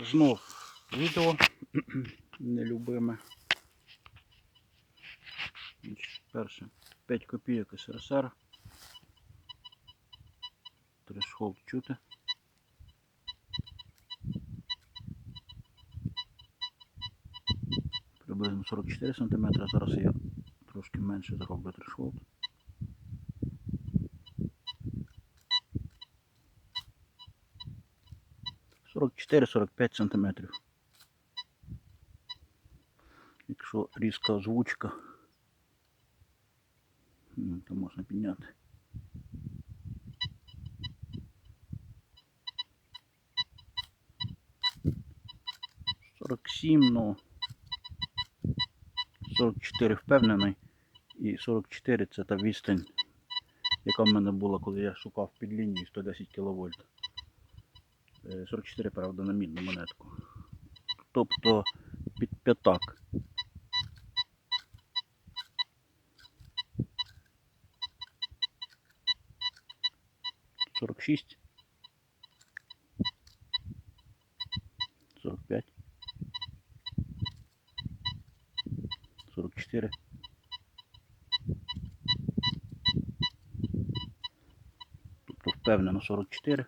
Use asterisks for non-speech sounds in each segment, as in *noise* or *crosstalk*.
Знов відео *clears throat* нелюбиме. Перше 5 копійок СРСР. Трешхолд чути. Приблизно 44 см. Зараз я трошки менше зроблю трешхолд. 44-45 сантиметрів. Якщо різка озвучка, то можна підняти. Сорок сім, ну 44 впевнений. І 44 це та відстань, яка в мене була, коли я шукав під лінією 110 кВт. 44, правда, на мідну монетку. Тобто під п'ятак. Сорок шість. Сорок п'ять. Сорок чотири. Тобто впевнено 44.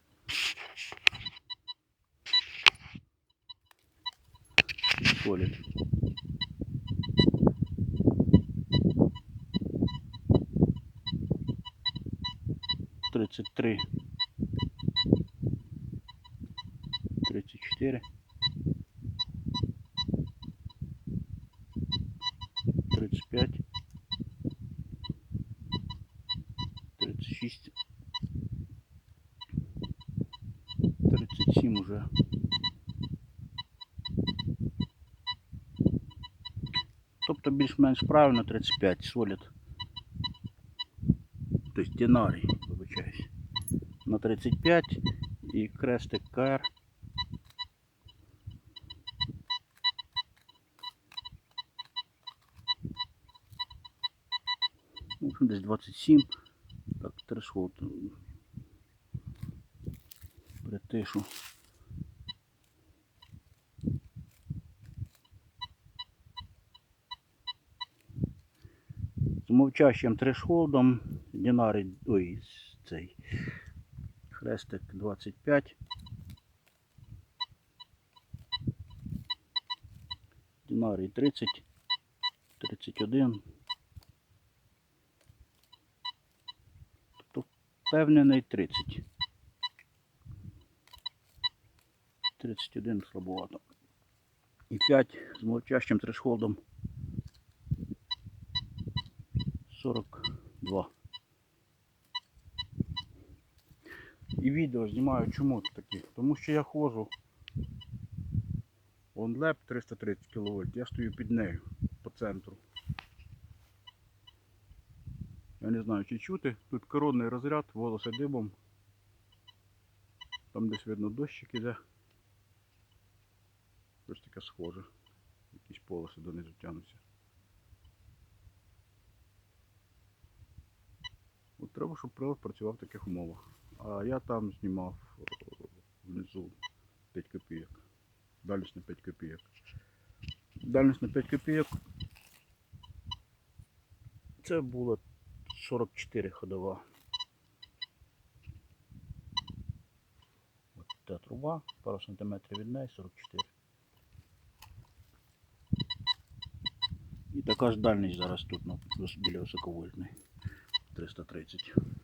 Солід. Тридцять три. Тридцять чотири. Тридцять п'ять. Тридцять шість. Тридцять сім уже. Тобто більш-менш правильно 35 солід. Тобто динарій, вибачаюсь. На 35 і крестик КР. В общем, десь 27. Так, трешхолд. Притишу. З мовчащим трешхолдом, динарій, ой, цей хрестик 25. Динарій 30, 31. Тобто впевнений 30. 31 слабовато. І 5 з мовчащим трешхолдом 42. І відео знімаю чому такі? Тому що я ходжу. OnLab 330 кВт, я стою під нею по центру. Я не знаю чи чути. Тут коронний розряд, волоси дибом. Там десь видно дощик іде. Щось таке схоже. Якісь полоси донизу тянуться. Треба, щоб прилад працював в таких умовах. А я там знімав е, внизу 5 копійок. Дальність на 5 копійок. Дальність на 5 копійок. Це було 44 ходова. От та труба, пару сантиметрів від неї 44. І така ж дальність зараз тут ну, біля високовольтної. 330.